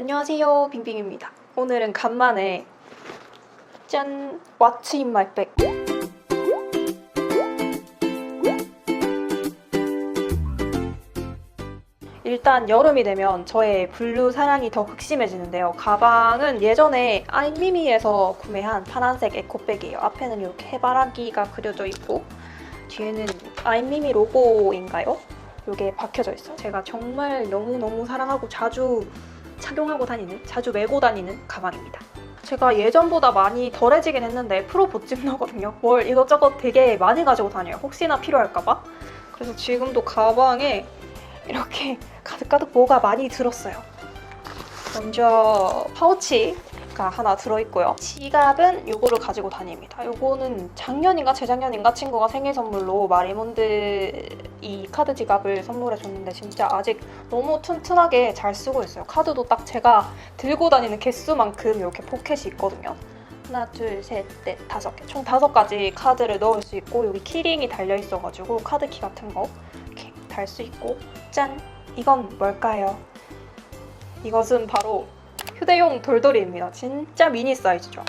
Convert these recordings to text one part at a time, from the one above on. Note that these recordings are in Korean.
안녕하세요 빙빙입니다 오늘은 간만에 짠 What's in 일단 여름이 되면 저의 블루 사랑이 더 극심해지는데요. 가방은 예전에 아이미미에서 구매한 파란색 에코백이에요. 앞에는 이렇게 해바라기가 그려져 있고 뒤에는 아이미미 로고인가요? 이게 박혀져 있어요. 제가 정말 너무너무 사랑하고 자주 착용하고 다니는, 자주 메고 다니는 가방입니다. 제가 예전보다 많이 덜해지긴 했는데 프로 보찜러거든요. 뭘 이것저것 되게 많이 가지고 다녀요. 혹시나 필요할까봐. 그래서 지금도 가방에 이렇게 가득가득 뭐가 많이 들었어요. 먼저 파우치가 하나 들어있고요. 지갑은 이거를 가지고 다닙니다. 이거는 작년인가 재작년인가 친구가 생일 선물로 마리몬드 이 카드 지갑을 선물해 줬는데 진짜 아직 너무 튼튼하게 잘 쓰고 있어요. 카드도 딱 제가 들고 다니는 개수만큼 이렇게 포켓이 있거든요. 하나, 둘, 셋, 넷, 다섯 개. 총 다섯 가지 카드를 넣을 수 있고 여기 키링이 달려 있어가지고 카드키 같은 거 이렇게 달 수 있고 짠! 이건 뭘까요? 이것은 바로 휴대용 돌돌이입니다. 진짜 미니 사이즈죠.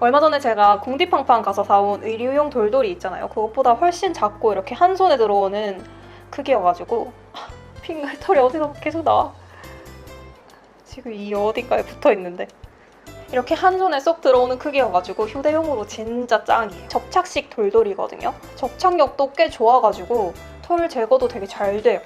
얼마 전에 제가 공디팡팡 가서 사온 의류용 돌돌이 있잖아요. 그것보다 훨씬 작고 이렇게 한 손에 들어오는 크기여가지고 핑글 털이 어디서 계속 나와. 지금 이 어딘가에 붙어 있는데 이렇게 한 손에 쏙 들어오는 크기여가지고 휴대용으로 진짜 짱이에요. 접착식 돌돌이거든요. 접착력도 꽤 좋아가지고 털 제거도 되게 잘 돼요.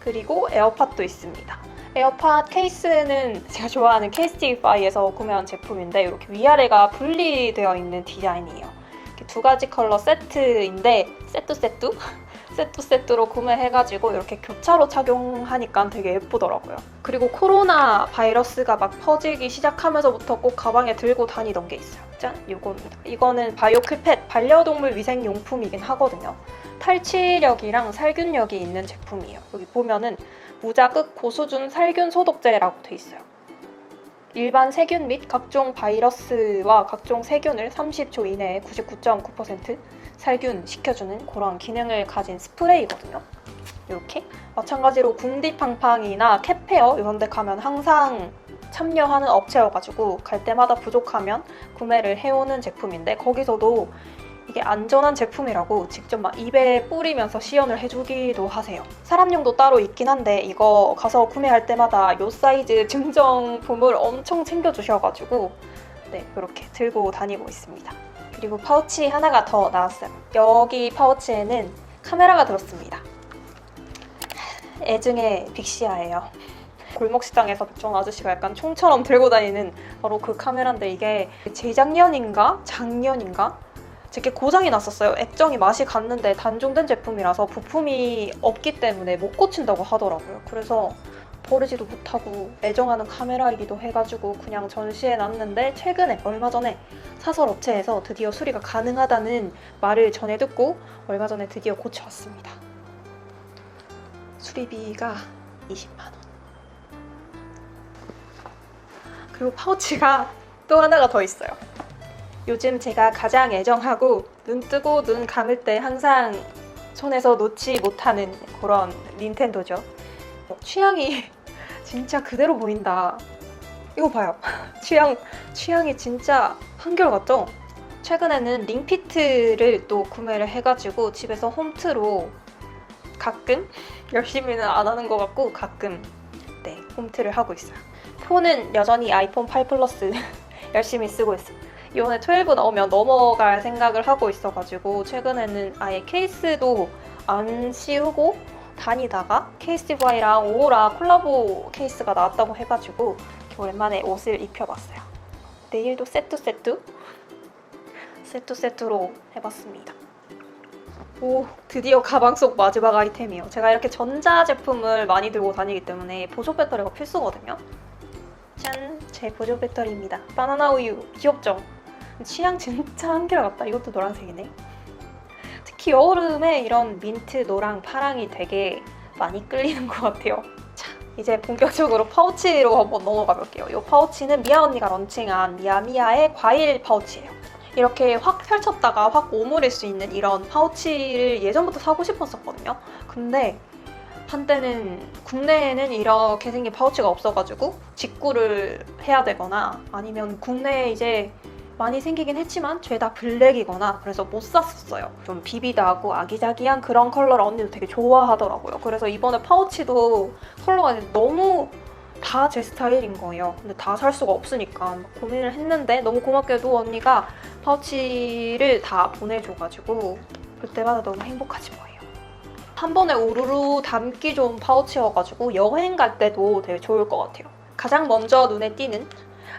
그리고 에어팟도 있습니다. 에어팟 케이스는 제가 좋아하는 케이스티파이에서 구매한 제품인데 이렇게 위아래가 분리되어 있는 디자인이에요. 이렇게 두 가지 컬러 세트인데 세트 세트? 세트 세트로 구매해가지고 이렇게 교차로 착용하니까 되게 예쁘더라고요. 그리고 코로나 바이러스가 막 퍼지기 시작하면서부터 꼭 가방에 들고 다니던 게 있어요. 짠! 이거입니다. 이거는 바이오 클펫 반려동물 위생 용품이긴 하거든요. 탈취력이랑 살균력이 있는 제품이에요. 여기 보면은 무자극 고수준 살균 소독제라고 돼 있어요. 일반 세균 및 각종 바이러스와 각종 세균을 30초 이내에 99.9% 살균시켜주는 그런 기능을 가진 스프레이거든요. 이렇게 마찬가지로 궁디팡팡이나 캣페어 이런 데 가면 항상 참여하는 업체여가지고 갈 때마다 부족하면 구매를 해오는 제품인데 거기서도 이게 안전한 제품이라고 직접 막 입에 뿌리면서 시연을 해주기도 하세요. 사람용도 따로 있긴 한데 이거 가서 구매할 때마다 요 사이즈 증정품을 엄청 챙겨주셔가지고 네 이렇게 들고 다니고 있습니다. 그리고 파우치 하나가 더 나왔어요. 여기 파우치에는 카메라가 들었습니다. 애증의 빅시아예요. 골목식당에서 백종 아저씨가 약간 총처럼 들고 다니는 바로 그 카메라인데 이게 재작년인가 작년인가 제게 고장이 났었어요. 액정이 맛이 갔는데 단종된 제품이라서 부품이 없기 때문에 못 고친다고 하더라고요. 그래서 버리지도 못하고 애정하는 카메라이기도 해가지고 그냥 전시해 놨는데 최근에 얼마 전에 사설 업체에서 드디어 수리가 가능하다는 말을 전해 듣고 얼마 전에 드디어 고쳐왔습니다. 수리비가 20만 원. 그리고 파우치가 또 하나가 더 있어요. 요즘 제가 가장 애정하고 눈 뜨고 눈 감을 때 항상 손에서 놓지 못하는 그런 닌텐도죠. 취향이 진짜 그대로 보인다. 이거 봐요. 취향, 취향이 진짜 한결같죠? 최근에는 링피트를 또 구매를 해가지고 집에서 홈트로 가끔 열심히는 안 하는 것 같고 가끔 네 홈트를 하고 있어요. 폰은 여전히 아이폰 8 플러스 열심히 쓰고 있어요. 이번에 12 나오면 넘어갈 생각을 하고 있어가지고 최근에는 아예 케이스도 안 씌우고 다니다가 케이스티바이랑 오라 콜라보 케이스가 나왔다고 해가지고 오랜만에 옷을 입혀봤어요. 내일도 세트 세트 세트 세트로 해봤습니다. 오 드디어 가방 속 마지막 아이템이에요. 제가 이렇게 전자 제품을 많이 들고 다니기 때문에 보조 배터리가 필수거든요. 짠! 제 보조 배터리입니다. 바나나 우유 귀엽죠? 취향 진짜 한결 같다. 이것도 노란색이네. 특히 여름에 이런 민트, 노랑, 파랑이 되게 많이 끌리는 것 같아요. 자, 이제 본격적으로 파우치로 한번 넘어가 볼게요. 이 파우치는 미아 언니가 런칭한 미아미아의 과일 파우치예요. 이렇게 확 펼쳤다가 확 오므릴 수 있는 이런 파우치를 예전부터 사고 싶었었거든요. 근데 한때는 국내에는 이렇게 생긴 파우치가 없어가지고 직구를 해야 되거나 아니면 국내에 이제 많이 생기긴 했지만 죄다 블랙이거나 그래서 못 샀었어요. 좀 비비드하고 아기자기한 그런 컬러를 언니도 되게 좋아하더라고요. 그래서 이번에 파우치도 컬러가 너무 다 제 스타일인 거예요. 근데 다 살 수가 없으니까 막 고민을 했는데 너무 고맙게도 언니가 파우치를 다 보내줘가지고 그때마다 너무 행복하지 뭐예요. 한 번에 우르르 담기 좋은 파우치여가지고 여행 갈 때도 되게 좋을 것 같아요. 가장 먼저 눈에 띄는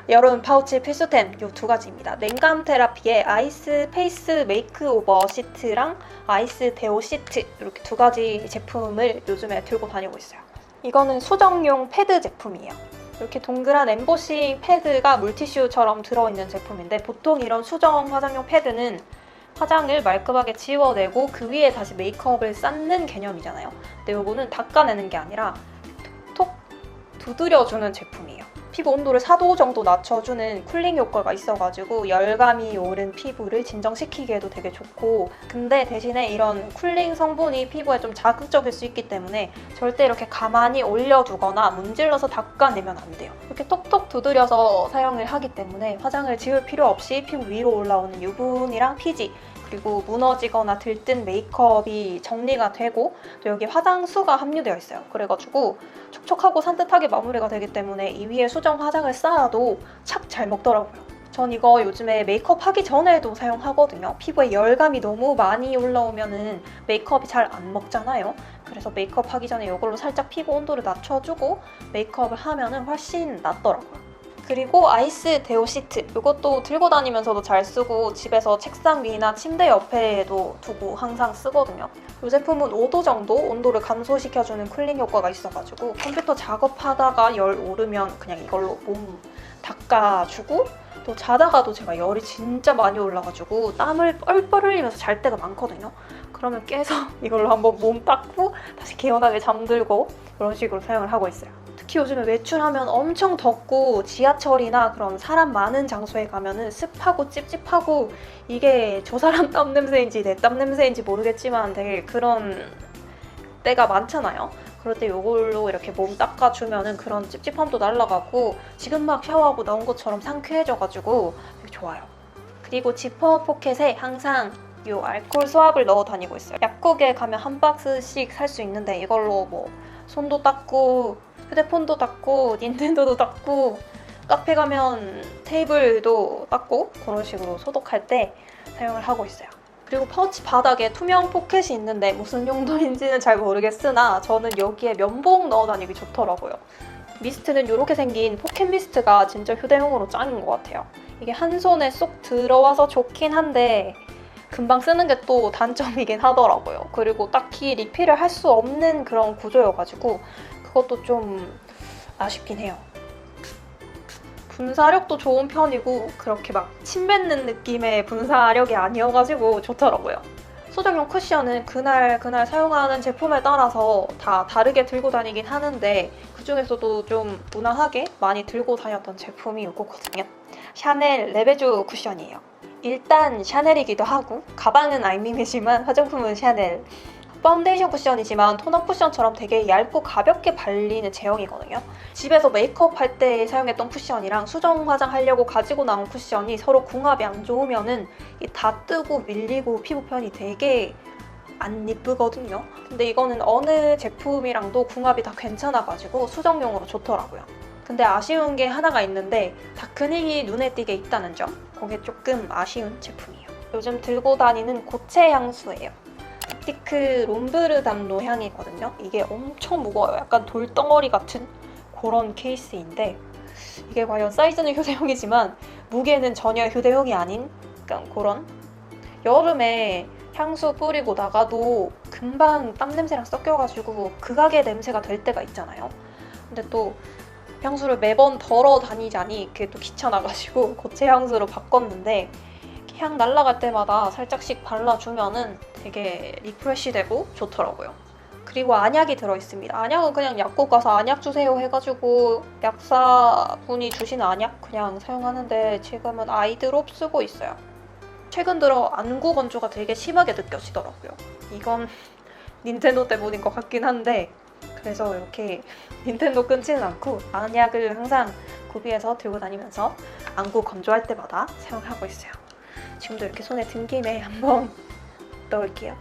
여름 파우치 필수템 이 두 가지입니다. 냉감 테라피의 아이스 페이스 메이크오버 시트랑 아이스 데오 시트 이렇게 두 가지 제품을 요즘에 들고 다니고 있어요. 이거는 수정용 패드 제품이에요. 이렇게 동그란 엠보싱 패드가 물티슈처럼 들어있는 제품인데 보통 이런 수정 화장용 패드는 화장을 말끔하게 지워내고 그 위에 다시 메이크업을 쌓는 개념이잖아요. 근데 이거는 닦아내는 게 아니라 톡톡 두드려주는 제품이에요. 피부 온도를 4도 정도 낮춰주는 쿨링 효과가 있어가지고 열감이 오른 피부를 진정시키기에도 되게 좋고 근데 대신에 이런 쿨링 성분이 피부에 좀 자극적일 수 있기 때문에 절대 이렇게 가만히 올려두거나 문질러서 닦아내면 안 돼요. 이렇게 톡톡 두드려서 사용을 하기 때문에 화장을 지울 필요 없이 피부 위로 올라오는 유분이랑 피지 그리고 무너지거나 들뜬 메이크업이 정리가 되고 또 여기 화장수가 함유되어 있어요. 그래가지고 촉촉하고 산뜻하게 마무리가 되기 때문에 이 위에 수정 화장을 쌓아도 착 잘 먹더라고요. 전 이거 요즘에 메이크업 하기 전에도 사용하거든요. 피부에 열감이 너무 많이 올라오면은 메이크업이 잘 안 먹잖아요. 그래서 메이크업 하기 전에 이걸로 살짝 피부 온도를 낮춰주고 메이크업을 하면은 훨씬 낫더라고요. 그리고 아이스 데오 시트 이것도 들고 다니면서도 잘 쓰고 집에서 책상 위나 침대 옆에도 두고 항상 쓰거든요. 이 제품은 5도 정도 온도를 감소시켜주는 쿨링 효과가 있어가지고 컴퓨터 작업하다가 열 오르면 그냥 이걸로 몸 닦아주고 또 자다가도 제가 열이 진짜 많이 올라가지고 땀을 뻘뻘 흘리면서 잘 때가 많거든요. 그러면 깨서 이걸로 한번 몸 닦고 다시 개운하게 잠들고 이런 식으로 사용을 하고 있어요. 특히 요즘에 외출하면 엄청 덥고 지하철이나 그런 사람 많은 장소에 가면은 습하고 찝찝하고 이게 저 사람 땀 냄새인지 내 땀 냄새인지 모르겠지만 되게 그런 때가 많잖아요. 그럴 때 이걸로 이렇게 몸 닦아주면은 그런 찝찝함도 날아가고 지금 막 샤워하고 나온 것처럼 상쾌해져가지고 되게 좋아요. 그리고 지퍼 포켓에 항상 이 알코올 수압을 넣어 다니고 있어요. 약국에 가면 한 박스씩 살 수 있는데 이걸로 뭐 손도 닦고 휴대폰도 닦고 닌텐도도 닦고 카페 가면 테이블도 닦고 그런 식으로 소독할 때 사용을 하고 있어요. 그리고 파우치 바닥에 투명 포켓이 있는데 무슨 용도인지는 잘 모르겠으나 저는 여기에 면봉 넣어 다니기 좋더라고요. 미스트는 이렇게 생긴 포켓 미스트가 진짜 휴대용으로 짱인 것 같아요. 이게 한 손에 쏙 들어와서 좋긴 한데 금방 쓰는 게 또 단점이긴 하더라고요. 그리고 딱히 리필을 할 수 없는 그런 구조여가지고 그것도 좀 아쉽긴 해요. 분사력도 좋은 편이고 그렇게 막 침 뱉는 느낌의 분사력이 아니어가지고 좋더라고요. 소정용 쿠션은 그날 그날 사용하는 제품에 따라서 다 다르게 들고 다니긴 하는데 그 중에서도 좀 무난하게 많이 들고 다녔던 제품이 이거거든요. 샤넬 레베주 쿠션이에요. 일단 샤넬이기도 하고 가방은 아이밍이지만 화장품은 샤넬. 파운데이션 쿠션이지만 토너 쿠션처럼 되게 얇고 가볍게 발리는 제형이거든요. 집에서 메이크업 할 때 사용했던 쿠션이랑 수정 화장하려고 가지고 나온 쿠션이 서로 궁합이 안 좋으면은 다 뜨고 밀리고 피부편이 되게 안 예쁘거든요. 근데 이거는 어느 제품이랑도 궁합이 다 괜찮아가지고 수정용으로 좋더라고요. 근데 아쉬운 게 하나가 있는데 다크닝이 눈에 띄게 있다는 점. 그게 조금 아쉬운 제품이에요. 요즘 들고 다니는 고체 향수예요. 스티크 롬브르 담 로 향이거든요. 이게 엄청 무거워요. 약간 돌덩어리 같은 그런 케이스인데 이게 과연 사이즈는 휴대용이지만 무게는 전혀 휴대용이 아닌 약간 그런 여름에 향수 뿌리고 나가도 금방 땀 냄새랑 섞여가지고 극악의 냄새가 될 때가 있잖아요. 근데 또 향수를 매번 덜어 다니자니 그게 또 귀찮아가지고 고체 향수로 바꿨는데 향 날라갈 때마다 살짝씩 발라주면은 되게 리프레시 되고 좋더라고요. 그리고 안약이 들어있습니다. 안약은 그냥 약국 가서 안약 주세요 해가지고 약사분이 주신 안약 그냥 사용하는데 지금은 아이드롭 쓰고 있어요. 최근 들어 안구 건조가 되게 심하게 느껴지더라고요. 이건 닌텐도 때문인 것 같긴 한데 그래서 이렇게 닌텐도 끊지는 않고 안약을 항상 구비해서 들고 다니면서 안구 건조할 때마다 사용하고 있어요. 지금도 이렇게 손에 든 김에 한번 넣을게요.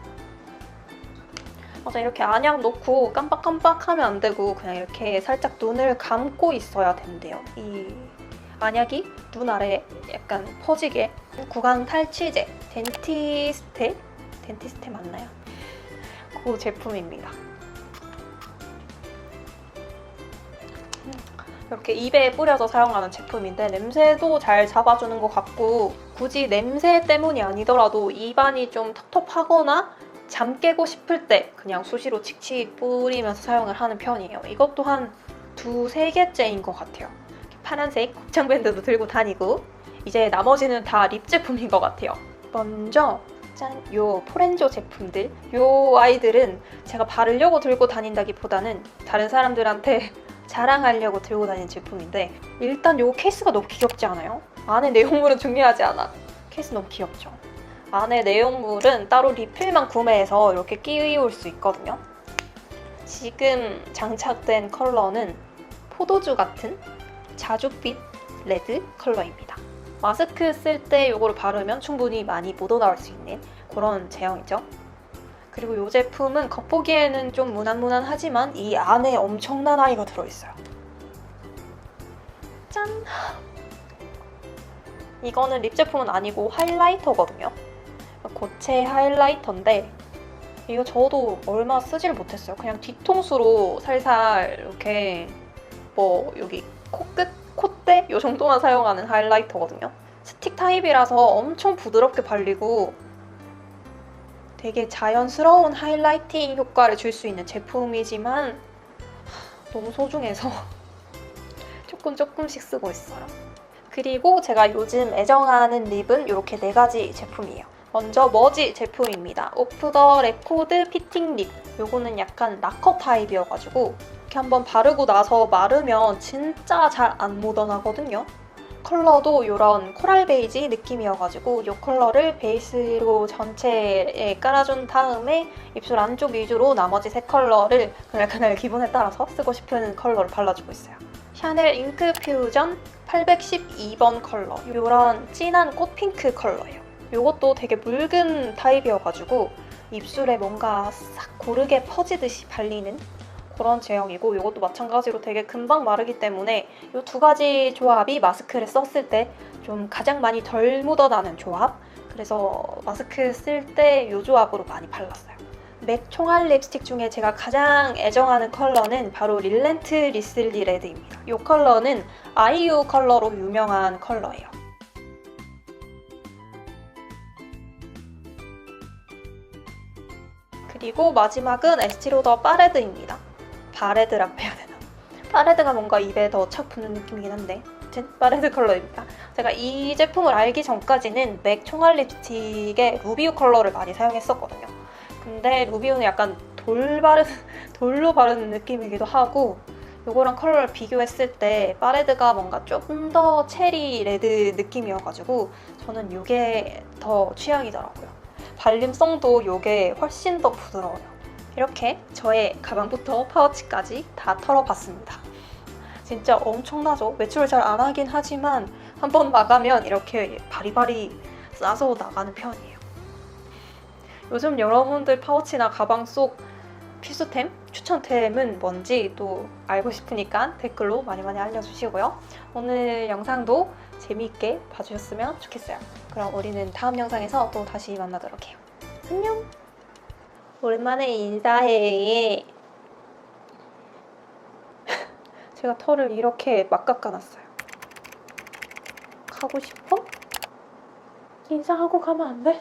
맞아 이렇게 안약 놓고 깜빡깜빡하면 안 되고 그냥 이렇게 살짝 눈을 감고 있어야 된대요. 이 안약이 눈 아래 약간 퍼지게 구강 탈취제 덴티스테 덴티스테 맞나요? 그 제품입니다. 음, 이렇게 입에 뿌려서 사용하는 제품인데 냄새도 잘 잡아주는 것 같고 굳이 냄새 때문이 아니더라도 입안이 좀 텁텁하거나 잠 깨고 싶을 때 그냥 수시로 칙칙 뿌리면서 사용을 하는 편이에요. 이것도 한 두세 개째인 것 같아요. 파란색 곱창 밴드도 들고 다니고 이제 나머지는 다 립 제품인 것 같아요. 먼저 짠! 요 포렌조 제품들 요 아이들은 제가 바르려고 들고 다닌다기보다는 다른 사람들한테 자랑하려고 들고 다니는 제품인데 일단 요 케이스가 너무 귀엽지 않아요? 안에 내용물은 중요하지 않아. 케이스 너무 귀엽죠? 안에 내용물은 따로 리필만 구매해서 이렇게 끼울 수 있거든요. 지금 장착된 컬러는 포도주 같은 자줏빛 레드 컬러입니다. 마스크 쓸 때 이거를 바르면 충분히 많이 묻어나올 수 있는 그런 제형이죠. 그리고 이 제품은 겉보기에는 좀 무난무난하지만 이 안에 엄청난 아이가 들어있어요. 짠! 이거는 립 제품은 아니고 하이라이터거든요. 고체 하이라이터인데 이거 저도 얼마 쓰지를 못했어요. 그냥 뒤통수로 살살 이렇게 뭐 여기 코끝, 콧대 이 정도만 사용하는 하이라이터거든요. 스틱 타입이라서 엄청 부드럽게 발리고 되게 자연스러운 하이라이팅 효과를 줄 수 있는 제품이지만 하, 너무 소중해서 조금 조금씩 쓰고 있어요. 그리고 제가 요즘 애정하는 립은 이렇게 네 가지 제품이에요. 먼저 머지 제품입니다. 오프 더 레코드 피팅 립. 요거는 약간 라커 타입이어가지고 이렇게 한번 바르고 나서 마르면 진짜 잘안 묻어나거든요. 컬러도 이런 코랄 베이지 느낌이어가지고 이 컬러를 베이스로 전체에 깔아준 다음에 입술 안쪽 위주로 나머지 세 컬러를 그날 그날 기분에 따라서 쓰고 싶은 컬러를 발라주고 있어요. 샤넬 잉크 퓨전 812번 컬러. 이런 진한 꽃핑크 컬러예요. 이것도 되게 묽은 타입이어가지고 입술에 뭔가 싹 고르게 퍼지듯이 발리는 그런 제형이고 이것도 마찬가지로 되게 금방 마르기 때문에 이 두 가지 조합이 마스크를 썼을 때 좀 가장 많이 덜 묻어나는 조합 그래서 마스크 쓸 때 이 조합으로 많이 발랐어요 맥 총알 립스틱 중에 제가 가장 애정하는 컬러는 바로 릴렌트 리슬리 레드입니다 이 컬러는 아이유 컬러로 유명한 컬러예요 그리고 마지막은 에스티로더 파레드입니다 바레드라고 해야 되나? 파레드가 뭔가 입에 더 착 붙는 느낌이긴 한데 아무튼 파레드 컬러입니다. 제가 이 제품을 알기 전까지는 맥 총알 립스틱의 루비우 컬러를 많이 사용했었거든요. 근데 루비우는 약간 돌 바르는, 돌로 바르는 느낌이기도 하고 이거랑 컬러를 비교했을 때 파레드가 뭔가 조금 더 체리 레드 느낌이어가지고 저는 이게 더 취향이더라고요. 발림성도 이게 훨씬 더 부드러워요. 이렇게 저의 가방부터 파우치까지 다 털어봤습니다. 진짜 엄청나죠? 외출을 잘 안 하긴 하지만 한번 나가면 이렇게 바리바리 싸서 나가는 편이에요. 요즘 여러분들 파우치나 가방 속 필수템, 추천템은 뭔지 또 알고 싶으니까 댓글로 많이 많이 알려주시고요. 오늘 영상도 재미있게 봐주셨으면 좋겠어요. 그럼 우리는 다음 영상에서 또 다시 만나도록 해요. 안녕! 오랜만에 인사해. 제가 털을 이렇게 막 깎아놨어요. 가고 싶어? 인사하고 가면 안 돼?